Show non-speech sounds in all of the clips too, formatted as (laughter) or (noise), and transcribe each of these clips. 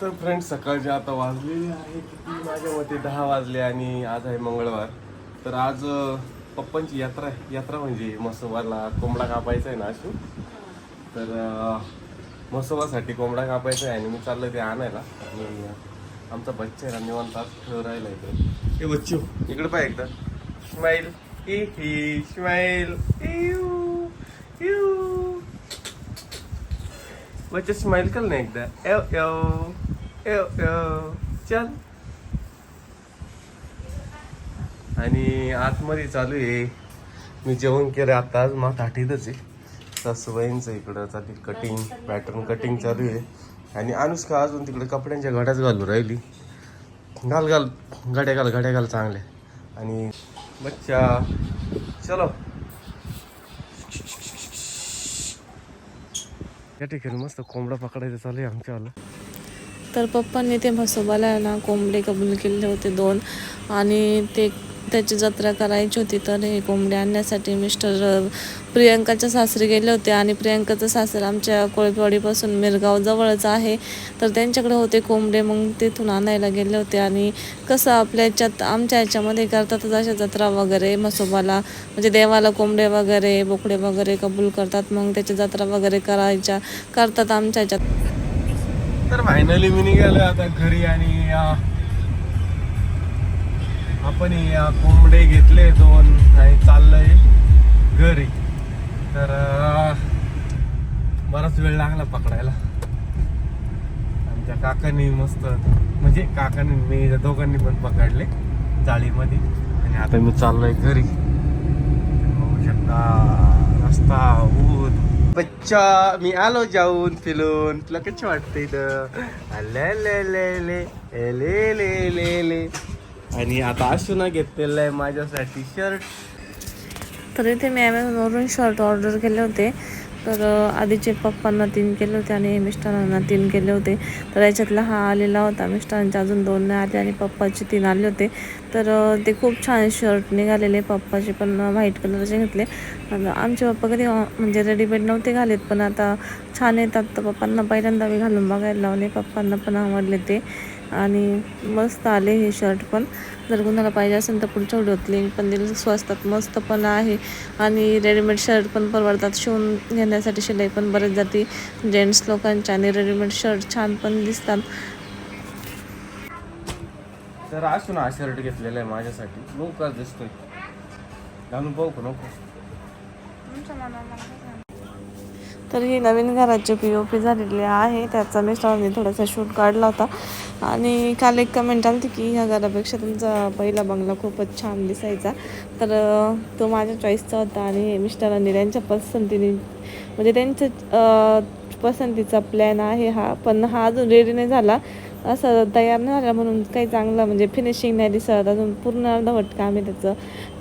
तर फ्रेंड सकाळचे आता वाजलेले आहे किती माझ्या मते दहा वाजले आणि आज आहे मंगळवार. तर आज पप्पांची यात्रा आहे. यात्रा म्हणजे मसोबाला कोंबडा कापायचा आहे ना अशी तर मसोबासाठी कोंबडा कापायचा आहे आणि मी चाललोय ते आणायला. आणि आमचा बच्चा आहे ना निवांत खेळ राहिला इकडे. हे बच्चू. इकडे पाय एकदा. स्माईल ही ही स्माईल इऊ बच्चा स्माइल कर ना एकदा. एव एव चल. आणि आतमध्ये चालू आहे. मी जेवण केलं आता आज मग थाटीतच आहे. सासूबाईंचं इकडं चालू कटिंग पॅटर्न कटिंग चालू आहे. आणि अनुष्का अजून तिकडे कपड्यांच्या घड्याच घालू राहिली. घाल घाल. घड्या घाल घड्या घाल चांगल्या. आणि बच्चा चलो. या ठिकाणी मस्त कोंबडा पकडायचं चालू आहे आमच्यावाला. तर पप्पांनी ते म्हसोबाला ना कोंबडे कबूल केले होते दोन. आणि ते त्याची जत्रा करायची होती तर हे कोंबडे आणण्यासाठी मिस्टर प्रियंकाच्या सासरी गेले होते. आणि प्रियंकाचं सासर आमच्या कोळपेवाडीपासून मिरगाव जवळच आहे. तर त्यांच्याकडे होते कोंबडे मग तिथून आणायला गेले होते. आणि कसं आपल्या याच्यात आमच्या याच्यामध्ये करतातच अशा जत्रा वगैरे म्हसोबाला. म्हणजे देवाला कोंबडे वगैरे बोकडे वगैरे कबूल करतात मग त्याची जत्रा वगैरे करायच्या करतात आमच्या याच्यात. तर फायनली मी निघालो आता घरी आणि आपण या कोंबडे घेतले दोन आणि चाललंय घरी. तर बराच वेळ लागला पकडायला. आमच्या काकांनी मस्त म्हणजे काकांनी मी दोघांनी पण पकडले जाळीमध्ये. आणि आता मी चाललोय घरी. बघू शकता रस्ता ऊन. बच्चा मी आलो जाऊन फिरून. तुला कशी वाटते इथं? ले ले आणि आता अशुना घेतलेलं आहे माझ्यासाठी शर्ट तर इथे मी ॲमेझॉनवरून शर्ट ऑर्डर केले होते. तर आधीचे पप्पांना तीन केले होते आणि मिस्टरांना तीन केले होते. तर याच्यातला हा आलेला होता. मिस्टरांचे अजून दोन नाही आले आणि पप्पाचे तीन आले होते. तर ते खूप छान शर्ट निघालेले पप्पाचे पण व्हाईट कलरचे घेतले. आमचे पप्पा कधी म्हणजे रेडीमेड नव्हते घालेत पण आता छान येतात. तर पप्पांना पहिल्यांदा मी घालून बघायला लावले. पप्पांना पण आवडले ते. आणि मस्त आले हे शर्ट पण. जर कुणाला पाहिजे असेल तर पुढच्या व्हिडिओत लिंक पण दिली स्वस्तात मस्त पण आहे. आणि रेडीमेड शर्ट पण परवडतात. शिवून घेण्यासाठी शिलाई पण बरेच जाते जेंट्स लोकांच्या आणि रेडीमेड शर्ट छान पण दिसतात. तर असू ना हा शर्ट घेतलेला आहे माझ्यासाठी. नको दिसतोय. घालून पाहू का नको? तर ही नवीन घराची पी ओ पी झालेली आहे. त्याचा मिस्टरांनी थोडासा शूट काढला होता. आणि काल एक कमेंट आली होती की ह्या घरापेक्षा तुमचा पहिला बंगला खूपच छान दिसायचा. तर तो माझ्या चॉईसचा होता आणि मिस्टरांनी त्यांच्या पसंतीने म्हणजे त्यांचं पसंतीचा प्लॅन आहे हा. पण हा अजून रेडी नाही झाला. असं तयार नाही झाला म्हणून काही चांगलं म्हणजे फिनिशिंग नाही दिसत. अजून पूर्ण अर्धवट काम आहे त्याचं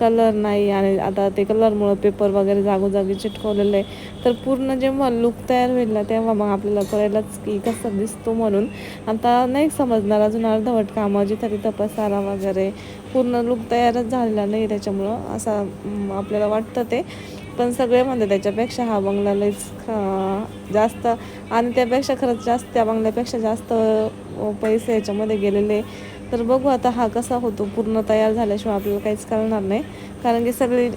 कलर नाही आणि आता ते कलरमुळं पेपर वगैरे जागोजागी चिटकवलेलं. आहे तर पूर्ण जेव्हा लुक तयार होईल ना तेव्हा मग आपल्याला कळेलच की कसं दिसतो म्हणून. आता नाही समजणार अजून अर्धवट कामं जिथं तिथं पसारा वगैरे. पूर्ण लुक तयारच झालेला नाही त्याच्यामुळं असं आपल्याला वाटतं ते. पण सगळे म्हणते त्याच्यापेक्षा हा बंगला लईच जास्त. आणि त्यापेक्षा खरंच जास्त त्या बंगल्यापेक्षा जास्त पैसे याच्यामध्ये गेलेले तर बघू आता हा कसा होतो. पूर्ण तयार झाल्याशिवाय आपल्याला काहीच कळणार नाही. कारण की सगळी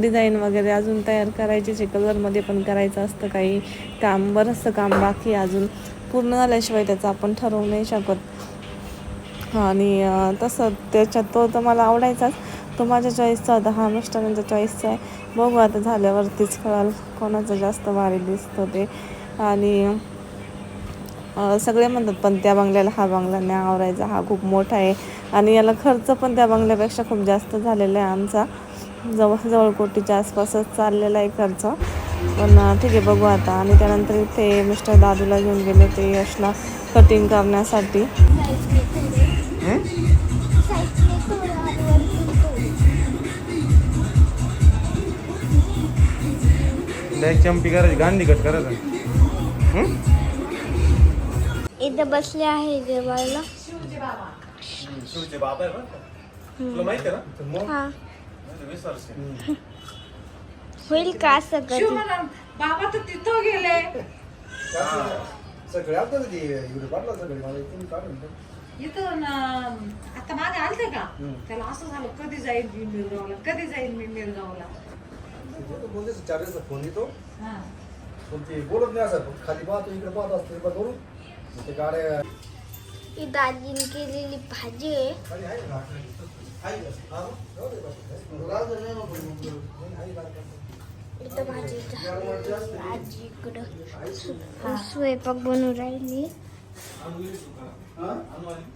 डिझाईन वगैरे अजून तयार करायचीच आहे कलरमध्ये पण करायचं असतं काही काम. बरंचसं काम बाकी अजून. पूर्ण झाल्याशिवाय त्याचं आपण ठरवू नाही शकत. आणि तसं त्याच्यात तो तर मला आवडायचाच. तो माझ्या चॉईसचा होता. हा मिस्टरांचा चॉईसचा आहे. बघू आता झाल्यावरतीच कळाल कोणाचं जास्त भारी दिसतं ते. आणि सगळे म्हणतात पण त्या बंगल्याला हा बंगला नाही आवरायचा हा खूप मोठा आहे. आणि याला खर्च पण त्या बंगल्यापेक्षा खूप जास्त झालेला आहे आमचा. जवळ जवळ कोटीच्या आसपासच चाललेला आहे खर्च. पण ठीक आहे बघू आता. आणि त्यानंतर इथे मिस्टर दादूला घेऊन गेले ते यशला कटिंग करण्यासाठी. चंपी करायची गांधी कट करायचं. इथं बसले आहे जेवायला शिवचे बाबा आहे बरं का? तुला माहिती आहे ना हा विसरते होईल का असं कधी बाबा तर तिथं गेले सगळे आता ते व्हिडिओ काढला सगळे मला इथून काढून ठेव. इथून अं, आता मागे आलते का हम्म. त्याला असं झालं कधी जाईल मी मिरगावला कधी जाईल मी मिरगावला तिथे तो बोलते चार दिवसात फ़ोन येतो हा. पण ते बोलत नाही असं खाली पाहतो इकडे पाहत असतो इकडे गाड्या ही दाजीने केलेली भाजी आहे. इथं भाजी इकडं. स्वयंपाक बनवून राहिली.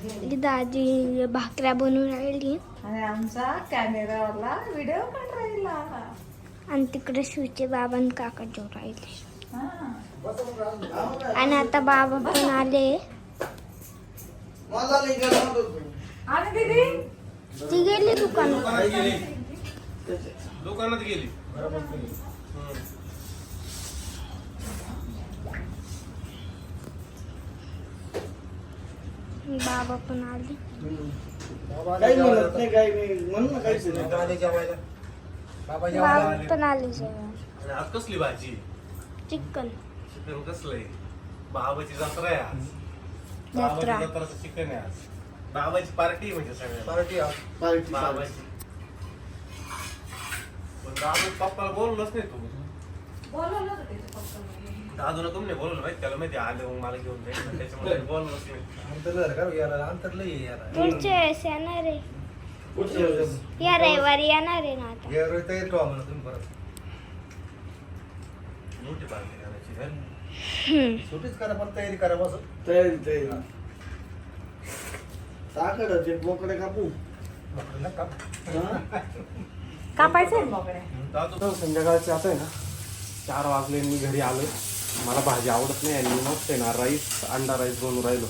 ही? दाजी भाकऱ्या बनवून राहिली. आणि आमचा कॅमेरावाला व्हिडिओ पण राहिला. आणि तिकडे शिवचे बाबा आणि काका जेवून राहिले. हा. बस मग राहू दे. हा, मग काय? आणि आता बाबा पण आले मला नाही गेलं नव्हतं. आणि दीदी ती गेली दुकानात दुकानात गेली दुकानात गेली हम्म. बाबा पण आले बाबा काही म्हणत नाही काही नाही म्हणून ना काहीच नाही बाबा जेवायला बाबा जेवायला बाबा आले. पण आले जेवण आणि आज कसली भाजी चिकन. चिकन कसलंय? बाबाची जत्रा आहे आज. जत्रा. बाबाची जत्राचं चिकन आहे आज. बाबाची पार्टी म्हणजे सगळ्या पार्टी पार्टी बाबाची. पण दादू पप्पाला बोललोच नाही तू. बोलवलं होतं त्याच्या पप्पाला. दादूला तुम्ही बोलवलं माहिती? त्याला माहिती आले मग मला घेऊन जाईल (laughs) त्याच्यामुळे बोललोच नाही. अंतर झालं का रे याला अंतर आहे पुढच्या वेळेस येणार आहे. या रविवारी येणार आहे ना आता. या तयारी ठेवा म्हणा तुम्ही परत. मोठी करायची. सुटीच करा पण तयारी करा बस. तयारी तयारी. बोकडे कापू. दादू संध्याकाळचे आता आहे ना. चार वाजले मी घरी आलो मला भाजी आवडत नाही आणि मस्त आहे ना राईस अंडा राईस बनवून राहिलो.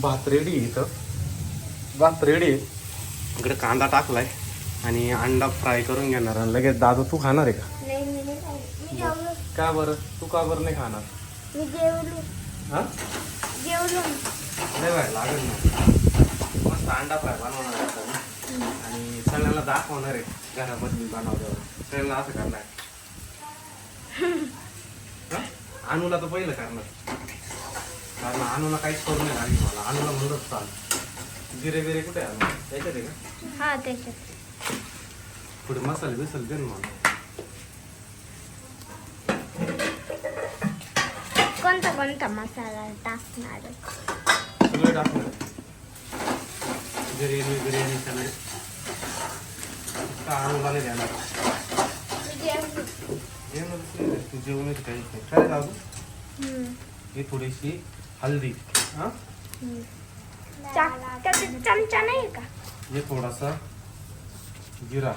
भात रेडी आहे इथं. भात रेडी आहे. इकडे कांदा टाकलाय. आणि अंडा फ्राय करून घेणार. आणि लगेच दादू तू खाणार आहे का? नाही मी नाही खाणार. मी जेवलो. का बरं? तू का बरं नाही खाणार? मी जेवलो. हा? जेवलो. नाही बाय लागत नाही मस्त अंडा फ्राय बनवणार आहे. आणि सगळ्यांना दाखवणार आहे घरामध्ये बनवल्यावर. सगळ्यांना असं करणार. हा? अनुला तर पहिलं करणार. कारण अनुला काहीच करून नाही लागली मला. अनुला म्हणत चाल. जिरे बिरे कुठे आहे? अनु? त्याच्यात आहे का? हा त्याच्यात. पुढे मसाले बिसाले दे मला. कोणता कोणता मसाला टाकणार आहे? सगळे टाकणार बिर्याणी बिर्याणी सगळे का अनुला नाही देणार मी जेवलो जेवणच नाही रे, तू जेवणच काहीच नाही काय दादू हम्म. ही थोडीशी हल्दी हा हम्म. चा- त्याच्यात चमचा नाही का हे थोडासा जिरा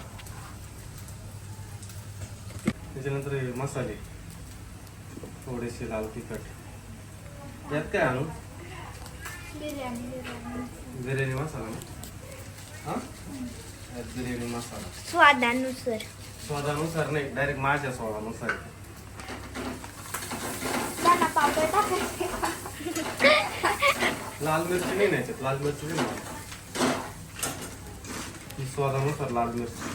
त्याच्यानंतर हे मसाले थोडेसे लाल तिखट. यात काय आणू? बिर्याणी मसाला ना? हा? बिर्याणी मसाला. स्वादानुसार. स्वादानुसार नाही डायरेक्ट माझ्या स्वादानुसार लाल मिरची नाही न्यायच्यात लाल मिरची नाही स्वादानुसार लाल मिरची.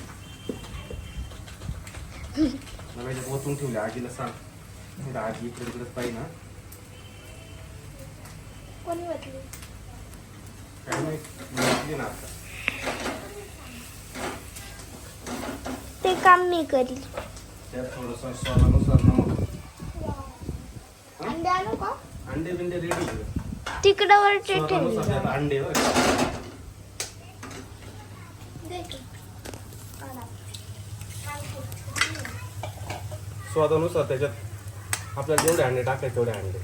मला याच्यात ओतून ठेवली आजीला सांग. आजी इकडे तिकडेच पाहिजे ना. कोणी वाटली काय माहीत ना आता. ते काम मी करील. त्यात थोडंसं स्वादानुसार नमक अंडे आणू का? अंडे बिंडे रेडी तिकडं वर ते स्वादानुसार ठेवलं त्यात अंडे बरं का. दे की. आणा. स्वादानुसार त्याच्यात आपल्याला जेवढे अंडे टाकायचे तेवढे अंडे.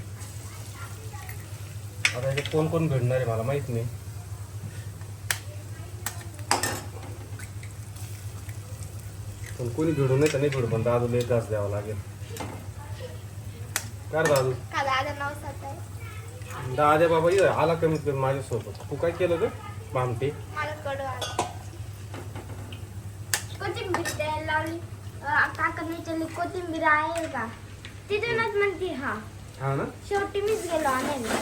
आता याच्यात कोण कोण भेटणार आहे मला माहित नाही. पण कोणी भिडू नाही तर नाही भिडू पण दादूला एक घास द्यावा लागेल. काय रे दादू? का दादा नाव दाद्या बाबा ये आला कमीत कमी माझ्यासोबत. तू काय केलं ग? भामटे. मला कडू आलं. कोथिंबीर द्यायला लावली. अं, काकांनी कोथिंबीर आहे का? तिथूनच म्हणते हा. हा ना? शेवटी मीच गेलो आणायला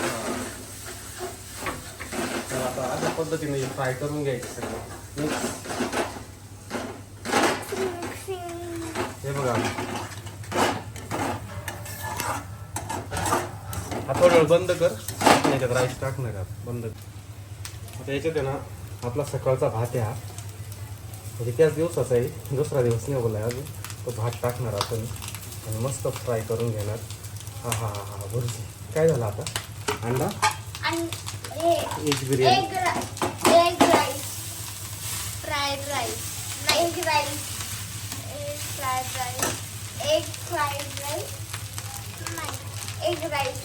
तर आता अशा पद्धतीने फ्राय करून घ्यायचे सगळं. हे बघा. हा थोडं बंद कर. याच्यात राईस टाकणार आहे आता. बंद कर. आता याच्यात आहे ना आपला सकाळचा भात आहे हा. म्हणजे त्याच दिवसाचा आहे. दुसरा दिवस नाही बोलाय अजून. तो भात टाकणार आपण. आणि मस्त फ्राय करून घेणार. हा हा हा हा बरोबर. काय झालं आता? अंडा? Egg biryani egg rice fried rice नाही egg rice egg fried rice egg fried rice नाही एग राईस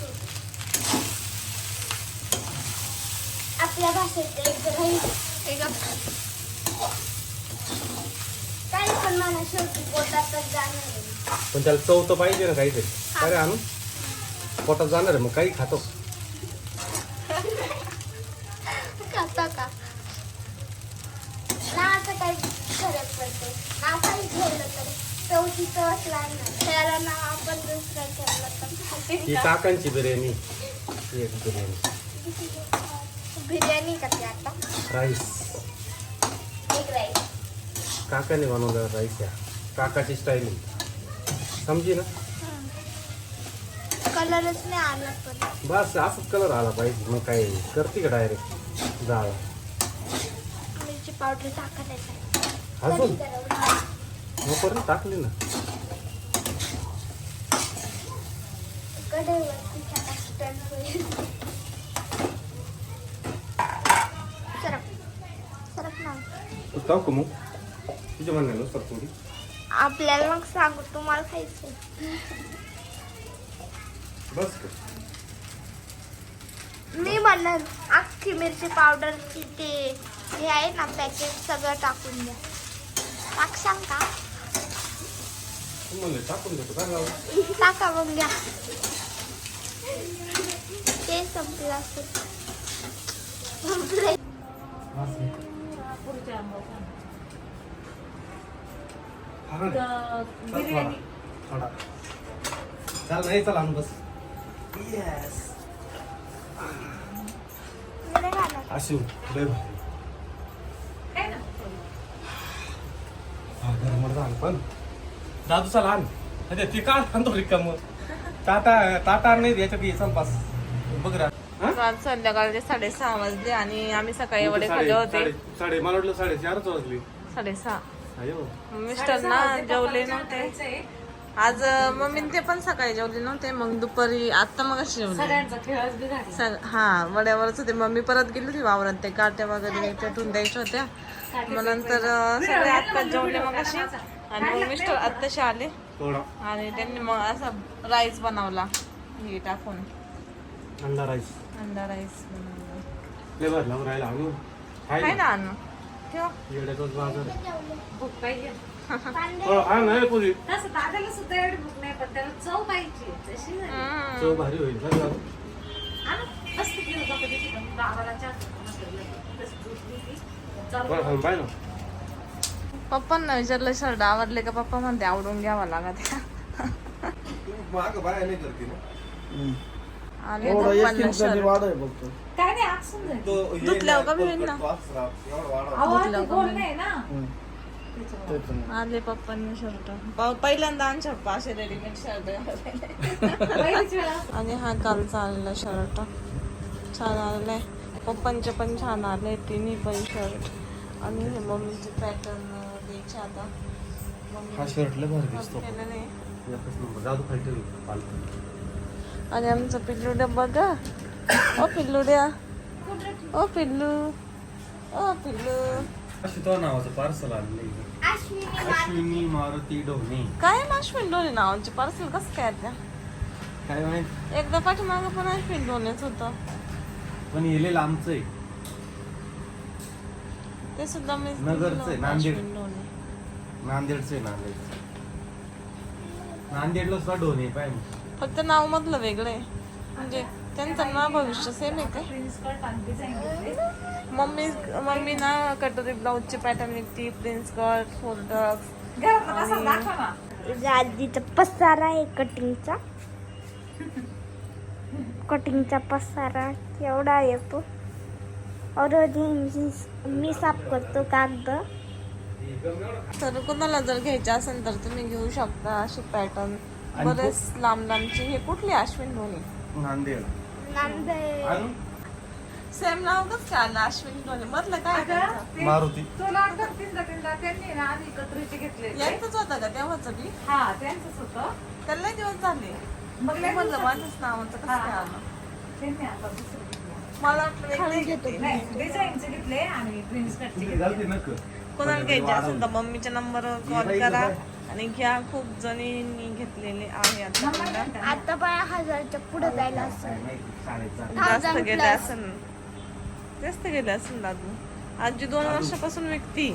आपल्या भाषेत एग राईस एग काही पण मला शेवटी पोटातच जाणार. पण त्याला चव तर पाहिजे ना काहीतरी. काय रे आणू. पोटात जाणार आहे मग काही खातो. खाता का? नावाचं काही फरक पडतो. नाव काही ठेवलं तरी चौथी चवच लागणार. त्याला नाव आपण दुसरं ठेवलं ही तर काकांची बिर्याणी. एक बिर्याणी. बिर्याणी का ती आता? राईस. एक राईस. काकाने बनवलं राईस या. काकाची स्टाईल समजी ना? कलरच नाही आला पण. बस असंच कलर आला पाहिजे. मग काय करते का डायरेक्ट जाळ. मिरची पावडर टाकायचं अजून? टाकली ना. कढईवरती टाका स्टन होईल. सरक. सरक ना. तू टाकू मग. तुझ्या म्हणण्यानुसार थोडी. आपल्याला मग सांगू तुम्हाला खायचं बस? मी म्हणणार अख्खी मिरची पावडरची ते हे आहे ना पॅकेट सगळं टाकून द्या. टाक सांग का? टाकून देतो टाका मग घ्या. ते संपलं असेल. संपलंय. तर चल बिर्याणी थोडा. चल. नाही चल बस. येस लय भारी. हा गरमर पण. दादू चला आण. ते काढ आणतो रिकाम. टाटा टाटा नाही याच्यात ये चल बस. बघ रा. आज संध्याकाळचे साडेसहा वाजले आणि आम्ही सकाळी वडे खाल्ले होते. साडे- मला वाटलं साडेचारच वाजली. साडेसहा. मिस्टर ना जेवले नव्हते. आज मम्मी ते पण सकाळी जेवले नव्हते मग दुपारी आता मग जेवले. हा वड्यावरच होते. मम्मी परत गेली होती वावरात. ते काट्या वगैरे पेटून द्यायच्या होत्या. मग नंतर सगळे आत्ता जेवले मग असे आणि मग मिस्टर आत्ताशी आले. थोडा आणि त्यांनी मग असा राईस बनवला. हे टाकून. अंडा राईस. अंडा राईस बनवला. ना आणू ठेव येड्याचाच बाजार भूक पाहिजे हो ना रे पुरी तसं दादाला सुद्धा एवढी भूक नाही पण त्याला चव पाहिजे तशी नाही हम्म. चव भारी होईल चल जाऊ. आणा. मस्त केलं बाबा ते तिथं. गावाला चहा मसाला. तसं दूध दिली. चालू बरं खाऊन पाय ना पप्पांना विचारलं शर्ट आवडले का पप्पा म्हणते आवडून घ्यावा लागत माग बाय नाही करते ना आले एवढा एक पप्पांना इंचाची शर्ट वाढ आहे फक्त काय नाही आकसून जाईल तो हे धुतल्यावर नाही, कमी होईल ना. तो असा, एवढा वाढवा. अहो धुतलं ते का गोल मी? नाही ना हम्म. त्याच्यामुळे. तेच ना. आले पप्पांनी शर्ट पहिल्यांदा आण शर्ट असे रेडीमेड शर्ट पहिलीच वेळ असं. आणि हा कालचा आलेला शर्ट छान आलेला आहे पप्पांचे पण छान आले तिन्ही पण शर्ट आणि हे मम्मीचे पॅटर्न द्यायचे आता मम्मी हा शर्ट लय भारी दिसतो केलेलं आहे एकच नंबर जादू खाली ठेवली पालथी. आणि आमचं पिल्लूड्या बघा. ओ पिल्लूड्या ओ पिल्लू. ओ पिल्लू. अशी तो नावाचं पार्सल आणलं अश्विनी मारुती डोने. काय अश्विन डोले नावाचे पार्सल कसं काय त्या? काय माहीत? एकदा पाठीमागं पण अश्विन डोलेच होतं. पण येलेलं आमचं आहे. ते सुद्धा मी नगरचं आहे, नांदेड. अश्विन डोले नांदेडचं आहे नांदेडचं. नांदेडला सुद्धा डोने पाय मग. फक्त नाव मधलं वेगळं आहे. म्हणजे त्यांचं नाव भविष्य सेम आहे घेतली. मम्मी मम्मी ना कटोरी ब्लाऊजचे पॅटर्न विकती प्रिन्स कट फोल्डर्स घरातला कसा आणि- दाखवा ना. तुझ्या आजीचा पसारा आहे कटिंगचा कटिंगचा पसारा केवढा येतो? और मी साफ करतो कागद. तर कोणाला जर घ्यायचे असेल तर तुम्ही घेऊ शकता असे पॅटर्न बरेच लांब लांबचे हे कुठले? अश्विन धोनी. नांदेड. नांदेड? सेम नाव कसं काय आलं अश्विनी डोले मधलं काय त्यांचं? मारुती. तीनदा त्यांनी ना आधी कत्रीचे घेतले यांचंच होतं का? तेव्हाच बी? हा त्यांचंच होतं. त्याला लय दिवस झाले. मग मी म्हणलं माझ्याच नावाचं कसं काय आलं? त्यांनी आता दुसरं घेतलं. मला वाटलं वेगळे घेते. नाही डिझाईनचे घेतले आणि प्रिन्स कटचे कोणाला घ्यायचे असेल तर मम्मीच्या नंबरवर कॉल करा. आणि घ्या खूप जणींनी घेतलेले आहे आता आता पण हजारच्या पुढे जायला असं. जास्त गेले. असेल. जास्त गेले असेल दादू. आजी दोन वर्षापासून विकती.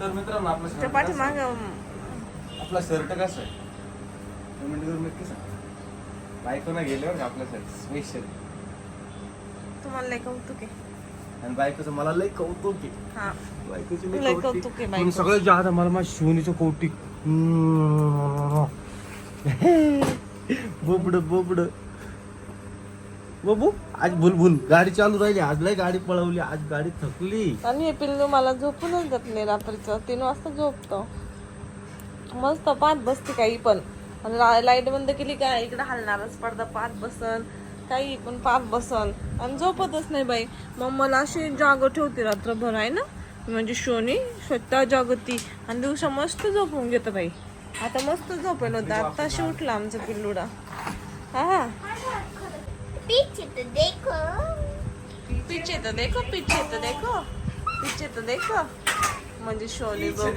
तर मित्रांनो आपला पाठीमाग? आपला शर्ट कसा आहे? कमेंट करून नक्की सांग. बायकोना गेल्यावर का आपल्यासाठी स्पेशल तुम्हाला लय कौतुक आहे. आणि बायकोचं मला लय कौतुक आहे. हा. बायकोची कौतुक. आहे बायकोचं. जादा मला माझ्या शिवणीचं कौतिक. (laughs) बोबड बोबड. बबू आज बुलबुल. गाडी चालू राहिली. आज लय गाडी पळवली. आज गाडी थकली. आणि हे पिल्लू मला झोपूनच देत नाही रात्रीचं. तीन वाजता झोपतो. मस्त पाच बसते काही पण. आणि लाइट बंद केली का? इकडे हलणारच पडदा. पाच बसन. काही पण पाच बसन. आणि झोपतच नाही बाई. मग मला अशी जाग ठेवते रात्रभर आहे ना? म्हणजे शोनी स्वतः जागती. आणि दिवसा मस्त झोपून घेतं बाई. आता मस्त झोपेल होतं. आत्ताशी उठला आमचं पिल्लुडा. हा? पीछे तो देखो पीछे तो देखो. पीछे तो देखो पीछे तो देखो. म्हणजे शोनी बघू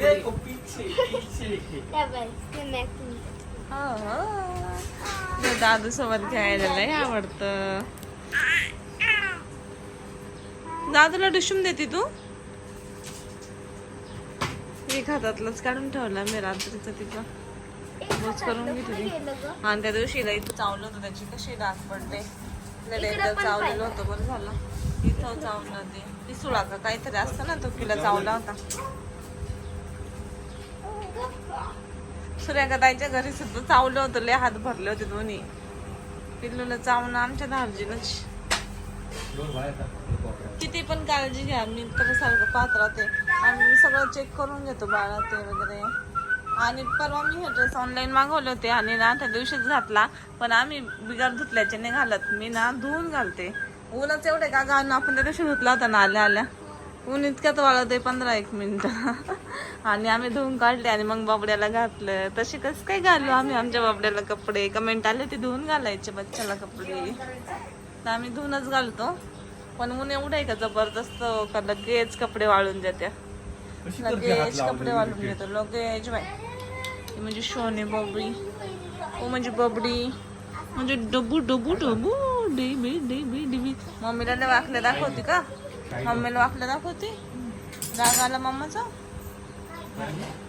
त्या बस connecting. दादू सोबत खेळायला लय आवडत. दादूला डिशूम देते तू? एक हातातलंच काढून ठेवला मी रात्रीचं तिथं यूज करून घे ती. आणि त्या दिवशी इथं चावलं होतं त्याची कशी डाग पडते एकदा चावलेलं होतं बरं झालं. इथं चावलं ते. पिसुळा का काहीतरी असतं ना तो तिला चावला होता. सूर्याका ताईच्या घरी सुद्धा चावलं होतं लय हात भरले होते दोन्ही. पिल्लूला चावणं आमच्या धावजीनच. किती पण काळजी घ्या मी तर सारखं पाहत राहते. आणि मी सगळं चेक करून घेतो बाळा ते वगैरे. आणि परवा मी हे ड्रेस ऑनलाईन मागवले होते आणि ना त्या दिवशीच घातला पण आम्ही बिगार धुतल्याचे नाही घालत. मी ना धुवून घालते. ऊनच एवढे का घालून आपण त्या दिवशी धुतला होता ना आल्या आल्या. ऊन इतक्यात वाळत आहे पंधरा एक मिनटं. (laughs) आणि आम्ही धुवून काढले आणि मग बाबड्याला घातलं. तसे कसं काय घालू आम्ही? आमच्या बाबड्याला कपडे. कमेंट आले ते धुवून घालायचे बच्चाला कपडे. तर आम्ही धुवूनच घालतो. पण ऊन एवढं आहे का जबरदस्त? का लगेच कपडे वाळून देत्या. लगेच कपडे वाळून घेतो लगेच बाय म्हणजे शोने बबडी. ओ म्हणजे बबडी. म्हणजे डबू डबू डबू डेबी डेबी डेबी मम्मीला लय वाकल्या दाखवते का? मम्मीला वाकल्या दाखवते? राग आला मम्माचा Thank you.